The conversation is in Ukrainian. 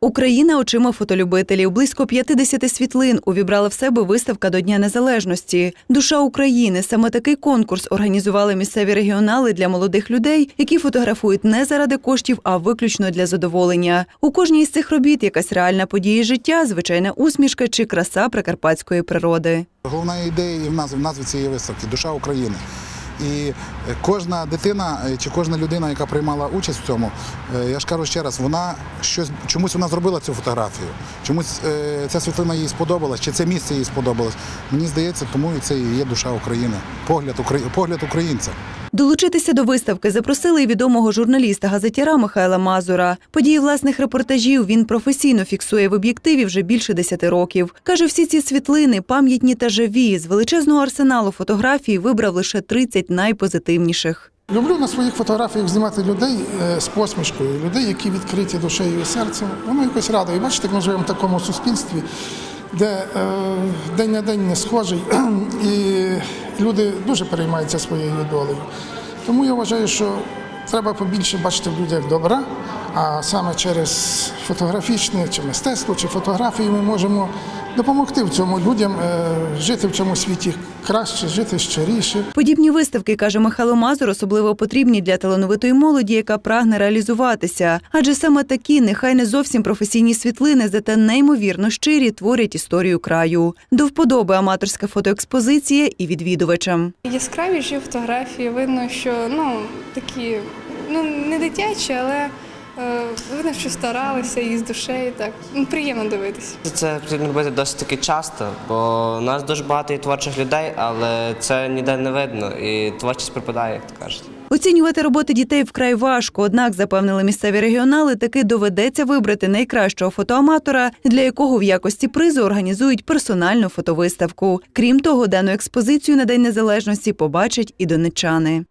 Україна очима фотолюбителів. Близько 50 світлин увібрала в себе виставка до Дня Незалежності. Душа України. Саме такий конкурс організували місцеві регіонали для молодих людей, які фотографують не заради коштів, а виключно для задоволення. У кожній із цих робіт якась реальна подія життя, звичайна усмішка чи краса прикарпатської природи. Головна ідея в назві, в назві цієї виставки душа України. І е, кожна дитина е, чи кожна людина, яка приймала участь в цьому, е, я ж кажу ще раз, вона щось чомусь вона зробила цю фотографію. Чомусь ця світлина їй сподобалась, чи це місце їй сподобалось. Мені здається, тому і це і є душа України. Погляд, погляд українця. Долучитися до виставки запросили і відомого журналіста газетяра Михайла Мазура. Події власних репортажів він професійно фіксує в об'єктиві вже більше десяти років. Каже, всі ці світлини пам'ятні та живі. З величезного арсеналу фотографій вибрав лише 30 найпозитивніших. Люблю на своїх фотографіях знімати людей е, з посмішкою, людей, які відкриті душею і серцем. Воно якось радує. Бачите, ми живемо в такому суспільстві, де е, день на день не схожий, і люди дуже переймаються своєю долею. Тому я вважаю, що треба побільше бачити в людях добра, а саме через фотографічне чи мистецтво, чи фотографії ми можемо допомогти в цьому людям е, жити в цьому світі краще, жити щиріше. Подібні виставки, каже Михайло Мазур, особливо потрібні для талановитої молоді, яка прагне реалізуватися. Адже саме такі, нехай не зовсім професійні світлини, зате неймовірно щирі творять історію краю. До вподоби аматорська фотоекспозиція і відвідувачам. Яскраві ж фотографії, видно, що ну такі ну не дитячі, але видно, що старалися і з душею. Так ну, приємно дивитися. Це потрібно робити досить таки часто, бо у нас дуже багато є творчих людей, але це ніде не видно, і творчість припадає, як то кажуть. Оцінювати роботи дітей вкрай важко, однак запевнили місцеві регіонали, таки доведеться вибрати найкращого фотоаматора, для якого в якості призу організують персональну фотовиставку. Крім того, дану експозицію на День Незалежності побачать і донечани.